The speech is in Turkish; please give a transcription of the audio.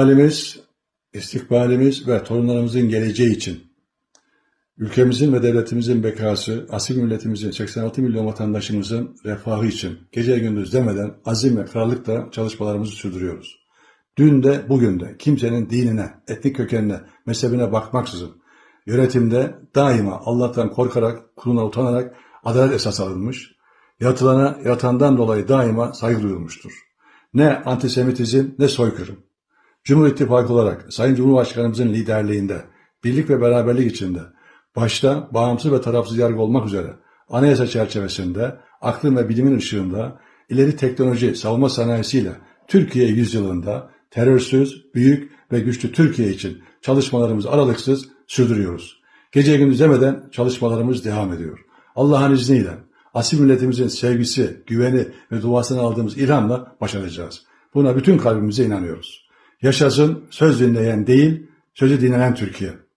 İstikbalimiz, istikbalimiz ve torunlarımızın geleceği için ülkemizin ve devletimizin bekası, asil milletimizin, 86 milyon vatandaşımızın refahı için gece gündüz demeden azim ve kararlılıkla çalışmalarımızı sürdürüyoruz. Dün de bugün de kimsenin dinine, etnik kökenine, mezhebine bakmaksızın yönetimde daima Allah'tan korkarak, kuluna utanarak adalet esas alınmış, yatılana yatandan dolayı daima saygı duyulmuştur. Ne antisemitizm ne soykırım. Cumhur İttifakı olarak Sayın Cumhurbaşkanımızın liderliğinde, birlik ve beraberlik içinde, başta bağımsız ve tarafsız yargı olmak üzere anayasa çerçevesinde, aklın ve bilimin ışığında, ileri teknoloji, savunma sanayisiyle Türkiye yüzyılında terörsüz, büyük ve güçlü Türkiye için çalışmalarımızı aralıksız sürdürüyoruz. Gece gündüz demeden çalışmalarımız devam ediyor. Allah'ın izniyle asil milletimizin sevgisi, güveni ve duasını aldığımız ilhamla başaracağız. Buna bütün kalbimize inanıyoruz. Yaşasın söz dinleyen değil, sözü dinlenen Türkiye.